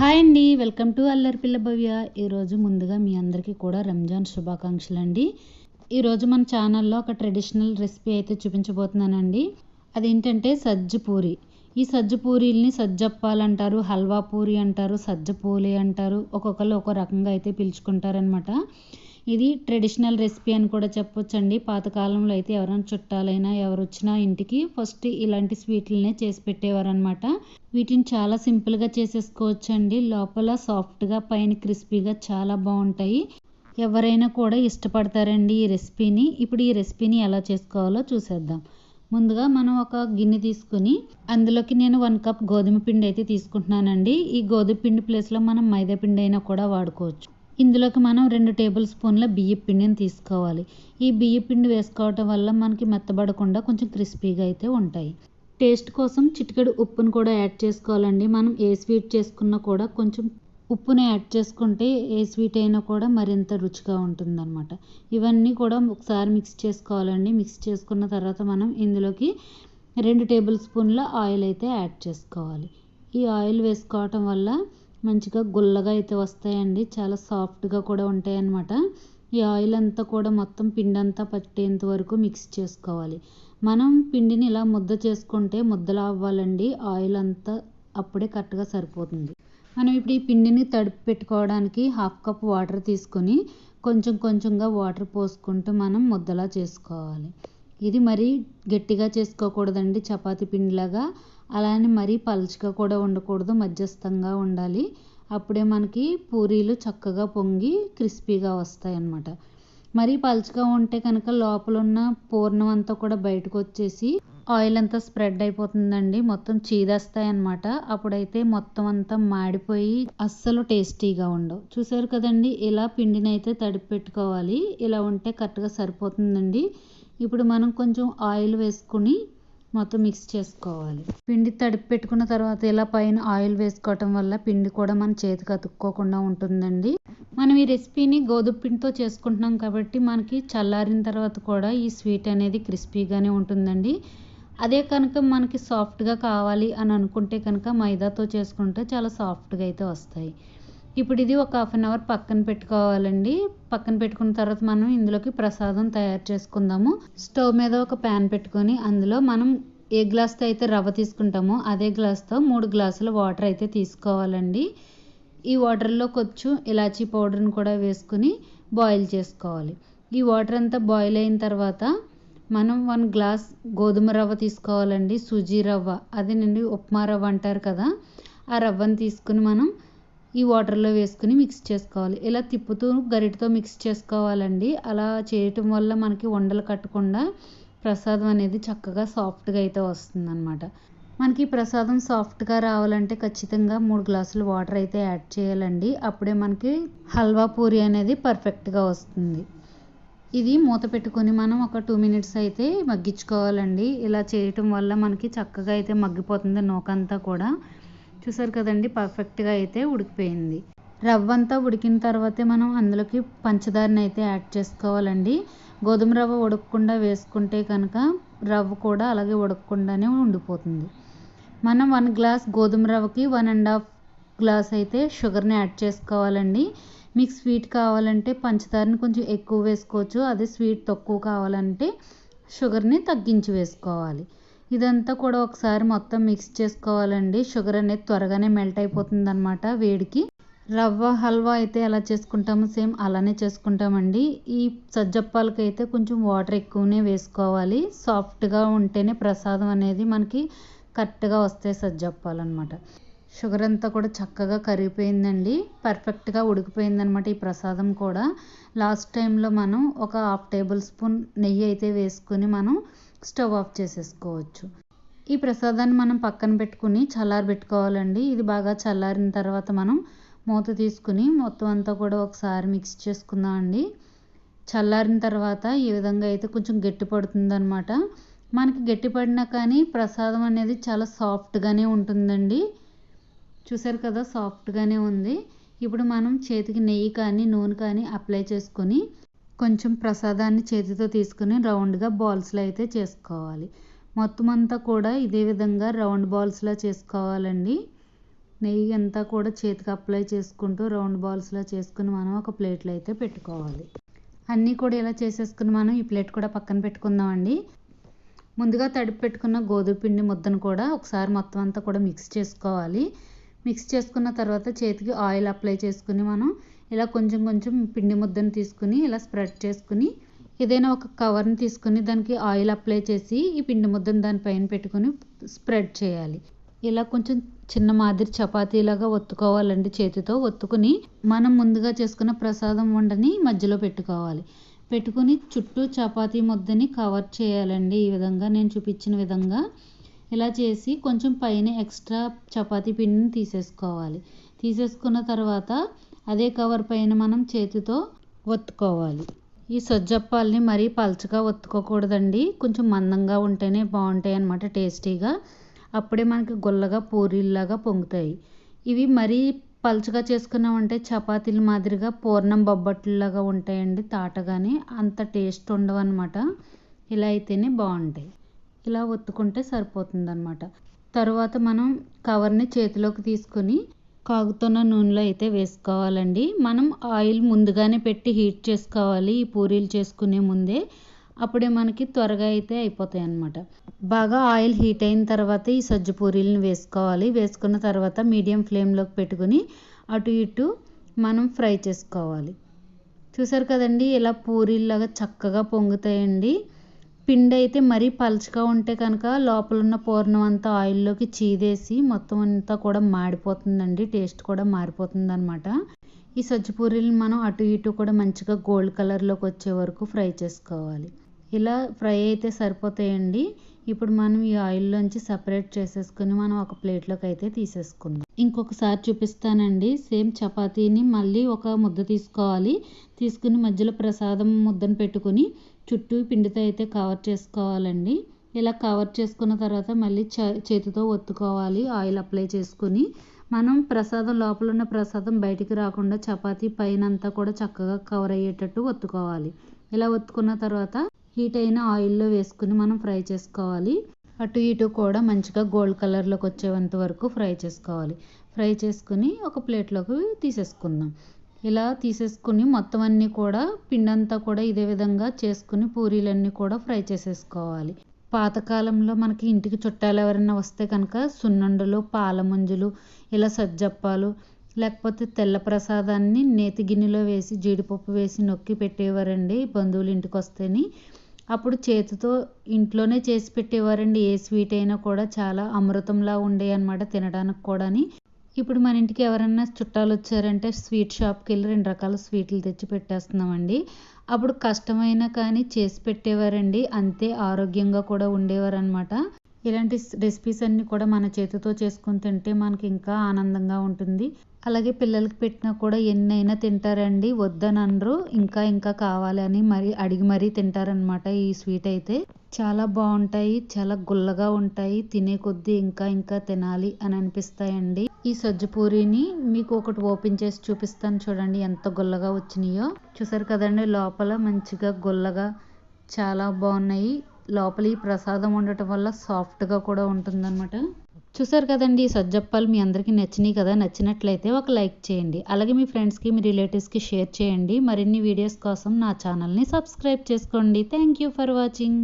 Hi అండి welcome to అల్లరి పిల్ల భవ్య. ఈరోజు ముందుగా మీ అందరికీ కూడా రంజాన్ శుభాకాంక్షలు అండి ఈరోజు మన ఛానల్లో ఒక ట్రెడిషనల్ రెసిపీ అయితే చూపించబోతున్నానండి. అదేంటంటే సజ్జ పూరి. ఈ సజ్జ పూరీల్ని సజ్జప్పాలంటారు హల్వా పూరి అంటారు సజ్జ పూలి అంటారు ఒక్కొక్కరు ఒక్కో రకంగా అయితే పిలుచుకుంటారనమాట ఇది ట్రెడిషనల్ రెసిపీ అని కూడా చెప్పొచ్చండి. పాతకాలంలో అయితే ఎవరైనా చుట్టాలైనా ఎవరు వచ్చినా ఇంటికి ఫస్ట్ ఇలాంటి స్వీట్లనే చేసి పెట్టేవారనమాట వీటిని చాలా సింపుల్గా చేసేసుకోవచ్చండి. లోపల సాఫ్ట్గా పైన క్రిస్పీగా చాలా బాగుంటాయి. ఎవరైనా కూడా ఇష్టపడతారండి ఈ రెసిపీని. ఇప్పుడు ఈ రెసిపీని ఎలా చేసుకోవాలో చూసేద్దాం. ముందుగా మనం ఒక గిన్నె తీసుకుని అందులోకి నేను వన్ కప్ గోధుమ పిండి అయితే తీసుకుంటున్నానండి. ఈ గోధుమ పిండి ప్లేస్లో మనం మైదా పిండి అయినా కూడా వాడుకోవచ్చు. ఇందులోకి మనం రెండు టేబుల్ స్పూన్ల బియ్య పిండిని తీసుకోవాలి. ఈ బియ్య పిండి వేసుకోవటం వల్ల మనకి మెత్తబడకుండా కొంచెం క్రిస్పీగా అయితే ఉంటాయి. టేస్ట్ కోసం చిటికెడు ఉప్పును కూడా యాడ్ చేసుకోవాలండి. మనం ఏ స్వీట్ చేసుకున్నా కూడా కొంచెం ఉప్పుని యాడ్ చేసుకుంటే ఏ స్వీట్ అయినా కూడా మరింత రుచిగా ఉంటుందన్నమాట. ఇవన్నీ కూడా ఒకసారి మిక్స్ చేసుకోవాలండి. మిక్స్ చేసుకున్న తర్వాత మనం ఇందులోకి రెండు టేబుల్ స్పూన్ల ఆయిల్ అయితే యాడ్ చేసుకోవాలి. ఈ ఆయిల్ వేసుకోవటం వల్ల మంచిగా గుల్లగా అయితే వస్తాయండి. చాలా సాఫ్ట్గా కూడా ఉంటాయి అన్నమాట ఈ ఆయిల్ అంతా కూడా మొత్తం పిండి అంతా పట్టేంత వరకు మిక్స్ చేసుకోవాలి. మనం పిండిని ఇలా ముద్ద చేసుకుంటే ముద్దలా అవ్వాలండి. ఆయిల్ అంతా అప్పుడే కరెక్ట్గా సరిపోతుంది. మనం ఇప్పుడు ఈ పిండిని తడిపి పెట్టుకోవడానికి హాఫ్ కప్ వాటర్ తీసుకొని కొంచెం కొంచెంగా వాటర్ పోసుకుంటూ మనం ముద్దలా చేసుకోవాలి. ఇది మరీ గట్టిగా చేసుకోకూడదండి చపాతి పిండిలాగా. అలానే మరీ పలుచగా కూడా ఉండకూడదు మధ్యస్థంగా ఉండాలి. అప్పుడే మనకి పూరీలు చక్కగా పొంగి క్రిస్పీగా వస్తాయి అన్నమాట మరీ పలుచగా ఉంటే కనుక లోపల ఉన్న పూర్ణం అంతా కూడా బయటకు వచ్చేసి ఆయిల్ అంతా స్ప్రెడ్ అయిపోతుందండి మొత్తం చీదేస్తాయి అనమాట అప్పుడైతే మొత్తం అంతా మాడిపోయి అస్సలు టేస్టీగా ఉండవు. చూసారు కదండి ఇలా పిండిని అయితే తడిపి పెట్టుకోవాలి ఇలా ఉంటే కరెక్ట్గా సరిపోతుందండి. ఇప్పుడు మనం కొంచెం ఆయిల్ వేసుకుని మొత్తం మిక్స్ చేసుకోవాలి. పిండి తడిపి పెట్టుకున్న తర్వాత ఇలా పైన ఆయిల్ వేసుకోవటం వల్ల పిండి కూడా మన చేతికి అతుక్కోకుండా ఉంటుందండి. మనం ఈ రెసిపీని గోధుమ పిండితో చేసుకుంటున్నాం కాబట్టి మనకి చల్లారిన తర్వాత కూడా ఈ స్వీట్ అనేది క్రిస్పీగానే ఉంటుందండి. అదే కనుక మనకి సాఫ్ట్గా కావాలి అని అనుకుంటే కనుక మైదాతో చేసుకుంటే చాలా సాఫ్ట్గా అయితే వస్తాయి. ఇప్పుడు ఇది ఒక హాఫ్ అన్ అవర్ పక్కన పెట్టుకోవాలండి. పక్కన పెట్టుకున్న తర్వాత మనం ఇందులోకి ప్రసాదం తయారు చేసుకుందాము. స్టవ్ మీద ఒక ప్యాన్ పెట్టుకొని అందులో మనం ఏ గ్లాస్తో అయితే రవ్వ తీసుకుంటామో అదే గ్లాస్తో మూడు గ్లాసుల వాటర్ అయితే తీసుకోవాలండి. ఈ వాటర్లో కొంచెం ఇలాచీ పౌడర్ని కూడా వేసుకుని బాయిల్ చేసుకోవాలి. ఈ వాటర్ అంతా బాయిల్ అయిన తర్వాత మనం వన్ గ్లాస్ గోధుమ రవ్వ తీసుకోవాలండి. సుజీ రవ్వ. అదేనండి ఉప్మా రవ్వ అంటారు కదా. ఆ రవ్వను తీసుకుని మనం ఈ వాటర్లో వేసుకుని మిక్స్ చేసుకోవాలి. ఇలా తిప్పుతూ గరిటతో మిక్స్ చేసుకోవాలండి. అలా చేయటం వల్ల మనకి వండలు కట్టకుండా ప్రసాదం అనేది చక్కగా సాఫ్ట్గా అయితే వస్తుందన్నమాట. మనకి ప్రసాదం సాఫ్ట్గా రావాలంటే ఖచ్చితంగా మూడు గ్లాసులు వాటర్ అయితే యాడ్ చేయాలండి. అప్పుడే మనకి హల్వా పూరి అనేది పర్ఫెక్ట్గా వస్తుంది. ఇది మూత పెట్టుకొని మనం ఒక టూ మినిట్స్ అయితే మగ్గించుకోవాలండి. ఇలా చేయటం వల్ల మనకి చక్కగా అయితే మగ్గిపోతుంది నూకంతా కూడా. చూసారు కదండి పర్ఫెక్ట్గా అయితే ఉడికిపోయింది. రవ్వ అంతా ఉడికిన తర్వాతే మనం అందులోకి పంచదారని అయితే యాడ్ చేసుకోవాలండి. గోధుమ రవ్వ ఉడకకుండా వేసుకుంటే కనుక రవ్వ కూడా అలాగే ఉడకకుండానే ఉండిపోతుంది. మనం వన్ గ్లాస్ గోధుమ రవ్వకి వన్ అండ్ హాఫ్ గ్లాస్ అయితే షుగర్ని యాడ్ చేసుకోవాలండి. మీకు స్వీట్ కావాలంటే పంచదారని కొంచెం ఎక్కువ వేసుకోవచ్చు. అదే స్వీట్ తక్కువ కావాలంటే షుగర్ని తగ్గించి వేసుకోవాలి. ఇదంతా కూడా ఒకసారి మొత్తం మిక్స్ చేసుకోవాలండి. షుగర్ అనేది త్వరగానే మెల్ట్ అయిపోతుంది అనమాట వేడికి. రవ్వ హల్వా అయితే ఎలా చేసుకుంటామో సేమ్ అలానే చేసుకుంటామండి. ఈ సజ్జప్పాలకి అయితే కొంచెం వాటర్ ఎక్కువనే వేసుకోవాలి. సాఫ్ట్గా ఉంటేనే ప్రసాదం అనేది మనకి కరెక్ట్గా వస్తాయి సజ్జప్పాలు అనమాట షుగర్ అంతా కూడా చక్కగా కరిగిపోయిందండి. పర్ఫెక్ట్గా ఉడికిపోయిందనమాట ఈ ప్రసాదం కూడా. లాస్ట్ టైంలో మనం ఒక హాఫ్ టేబుల్ స్పూన్ నెయ్యి అయితే వేసుకుని మనం స్టవ్ ఆఫ్ చేసేసుకోవచ్చు. ఈ ప్రసాదాన్ని మనం పక్కన పెట్టుకుని చల్లారి పెట్టుకోవాలండి. ఇది బాగా చల్లారిన తర్వాత మనం మూత తీసుకుని మొత్తం అంతా కూడా ఒకసారి మిక్స్ చేసుకుందాం అండి. చల్లారిన తర్వాత ఈ విధంగా అయితే కొంచెం గట్టి పడుతుంది అనమాట మనకి గట్టి పడినా కానీ ప్రసాదం అనేది చాలా సాఫ్ట్గానే ఉంటుందండి. చూసారు కదా సాఫ్ట్గానే ఉంది. ఇప్పుడు మనం చేతికి నెయ్యి కానీ నూనె కానీ అప్లై చేసుకొని కొంచెం ప్రసాదాన్ని చేతితో తీసుకుని రౌండ్గా బాల్స్లో అయితే చేసుకోవాలి. మొత్తం అంతా కూడా ఇదే విధంగా రౌండ్ బాల్స్లో చేసుకోవాలండి. నెయ్యి అంతా కూడా చేతికి అప్లై చేసుకుంటూ రౌండ్ బాల్స్లా చేసుకుని మనం ఒక ప్లేట్లో అయితే పెట్టుకోవాలి. అన్నీ కూడా ఇలా చేసేసుకుని మనం ఈ ప్లేట్ కూడా పక్కన పెట్టుకుందామండి. ముందుగా తడిపి పెట్టుకున్న గోధుమ పిండి ముద్దను కూడా ఒకసారి మొత్తం అంతా కూడా మిక్స్ చేసుకోవాలి. మిక్స్ చేసుకున్న తర్వాత చేతికి ఆయిల్ అప్లై చేసుకుని మనం ఇలా కొంచెం కొంచెం పిండి ముద్దను తీసుకుని ఇలా స్ప్రెడ్ చేసుకుని ఏదైనా ఒక కవర్ని తీసుకుని దానికి ఆయిల్ అప్లై చేసి ఈ పిండి ముద్దను దానిపైన పెట్టుకుని స్ప్రెడ్ చేయాలి. ఇలా కొంచెం చిన్న మాదిరి చపాతీలాగా ఒత్తుకోవాలండి చేతితో. ఒత్తుకుని మనం ముందుగా చేసుకున్న ప్రసాదం వండని మధ్యలో పెట్టుకోవాలి. పెట్టుకుని చుట్టూ చపాతీ ముద్దని కవర్ చేయాలండి ఈ విధంగా. నేను చూపించిన విధంగా ఇలా చేసి కొంచెం పైన ఎక్స్ట్రా చపాతీ పిండిని తీసేసుకోవాలి. తీసేసుకున్న తర్వాత అదే కవర్ పైన మనం చేతితో ఒత్తుకోవాలి. ఈ సొజ్జప్పాలని మరీ పలచగా ఒత్తుకోకూడదండి. కొంచెం మందంగా ఉంటేనే బాగుంటాయి అన్నమాట టేస్టీగా. అప్పుడే మనకి గుల్లగా పూరీల్లాగా పొంగుతాయి. ఇవి మరీ పలుచగా చేసుకున్నామంటే చపాతీల మాదిరిగా పూర్ణం బొబ్బట్లులాగా ఉంటాయండి తాటగానే. అంత టేస్ట్ ఉండవు అనమాట ఇలా అయితేనే బాగుంటాయి. ఇలా ఒత్తుకుంటే సరిపోతుంది అనమాట తర్వాత మనం కవర్ని చేతిలోకి తీసుకొని కాగుతున్న నూనెలో అయితే వేసుకోవాలండి. మనం ఆయిల్ ముందుగానే పెట్టి హీట్ చేసుకోవాలి. ఈ పూరీలు చేసుకునే ముందే అప్పుడే మనకి త్వరగా అయితే అయిపోతాయి అన్నమాట బాగా ఆయిల్ హీట్ అయిన తర్వాత ఈ సజ్జ పూరీలను వేసుకోవాలి. వేసుకున్న తర్వాత మీడియం ఫ్లేమ్లోకి పెట్టుకుని అటు ఇటు మనం ఫ్రై చేసుకోవాలి. చూసారు కదండి? ఇలా పూరీలాగా చక్కగా పొంగుతాయండి. పిండి అయితే మరీ పలుచగా ఉంటే కనుక లోపల ఉన్న పూర్ణం అంతా ఆయిల్లోకి చీదేసి మొత్తం అంతా కూడా మాడిపోతుందండి. టేస్ట్ కూడా మారిపోతుంది అనమాట ఈ సజ్జ పూరీలు మనం అటు ఇటు కూడా మంచిగా గోల్డ్ కలర్లోకి వచ్చే వరకు ఫ్రై చేసుకోవాలి. ఇలా ఫ్రై అయితే సరిపోతాయండి. ఇప్పుడు మనం ఈ ఆయిల్లోంచి సపరేట్ చేసేసుకుని మనం ఒక ప్లేట్లోకి అయితే తీసేసుకుందాం. ఇంకొకసారి చూపిస్తానండి. సేమ్ చపాతీని మళ్ళీ ఒక ముద్ద తీసుకోవాలి. తీసుకుని మధ్యలో ప్రసాదం ముద్దను పెట్టుకుని చుట్టూ పిండితో అయితే కవర్ చేసుకోవాలండి. ఇలా కవర్ చేసుకున్న తర్వాత మళ్ళీ చేతితో ఒత్తుకోవాలి ఆయిల్ అప్లై చేసుకుని. మనం ప్రసాదం లోపల ఉన్న ప్రసాదం బయటికి రాకుండా చపాతీ పైన అంతా కూడా చక్కగా కవర్ అయ్యేటట్టు ఒత్తుకోవాలి. ఇలా ఒత్తుకున్న తర్వాత హీట్ అయిన ఆయిల్లో వేసుకుని మనం ఫ్రై చేసుకోవాలి. అటు ఇటు కూడా మంచిగా గోల్డ్ కలర్లోకి వచ్చేంత వరకు ఫ్రై చేసుకోవాలి. ఫ్రై చేసుకుని ఒక ప్లేట్లోకి తీసేసుకుందాం. ఇలా తీసేసుకుని మొత్తం అన్నీ కూడా పిండంతా కూడా ఇదే విధంగా చేసుకుని పూరీలన్నీ కూడా ఫ్రై చేసేసుకోవాలి. పాతకాలంలో మనకి ఇంటికి చుట్టాలు ఎవరైనా వస్తే కనుక సున్నుండలు పాలముంజలు ఇలా సజ్జప్పాలు లేకపోతే తెల్ల ప్రసాదాన్ని నేతి గిన్నెలో వేసి జీడిపప్పు వేసి నొక్కి పెట్టేవారండి బంధువులు ఇంటికి వస్తేని. అప్పుడు చేతితో ఇంట్లోనే చేసి పెట్టేవారండి. ఏ స్వీట్ అయినా కూడా చాలా అమృతంలా ఉండే అనమాట తినడానికి కూడాని. ఇప్పుడు మన ఇంటికి ఎవరైనా చుట్టాలు వచ్చారంటే స్వీట్ షాప్కి వెళ్ళి రెండు రకాల స్వీట్లు తెచ్చి పెట్టేస్తున్నామండి. అప్పుడు కష్టమైనా కానీ చేసి పెట్టేవారండి. అంతే ఆరోగ్యంగా కూడా ఉండేవారు అనమాట ఇలాంటి రెసిపీస్ అన్నీ కూడా మన చేతితో చేసుకొని తింటే మనకి ఇంకా ఆనందంగా ఉంటుంది. అలాగే పిల్లలకి పెట్టినా కూడా ఎన్నైనా తింటారండి వద్దని ఇంకా ఇంకా కావాలని మరి అడిగి మరీ తింటారనమాట ఈ స్వీట్ అయితే. చాలా బాగుంటాయి చాలా గుల్లగా ఉంటాయి తినే కొద్దీ ఇంకా ఇంకా తినాలి అని అనిపిస్తాయండి. ఈ సజ్జ పూరీని మీకు ఒకటి ఓపెన్ చేసి చూపిస్తాను చూడండి ఎంత గుల్లగా వచ్చినాయో. చూసారు కదండి లోపల మంచిగా గుల్లగా చాలా బాగున్నాయి. లోపల ఈ ప్రసాదం ఉండటం వల్ల సాఫ్ట్గా కూడా ఉంటుందన్నమాట. చూసారు కదండి ఈ సజ్జప్పాలు మీ అందరికీ నచ్చినాయి కదా నచ్చినట్లయితే ఒక లైక్ చేయండి. అలాగే మీ ఫ్రెండ్స్కి మీ రిలేటివ్స్కి షేర్ చేయండి. మరిన్ని వీడియోస్ కోసం నా ఛానల్ని సబ్స్క్రైబ్ చేసుకోండి. Thank you for watching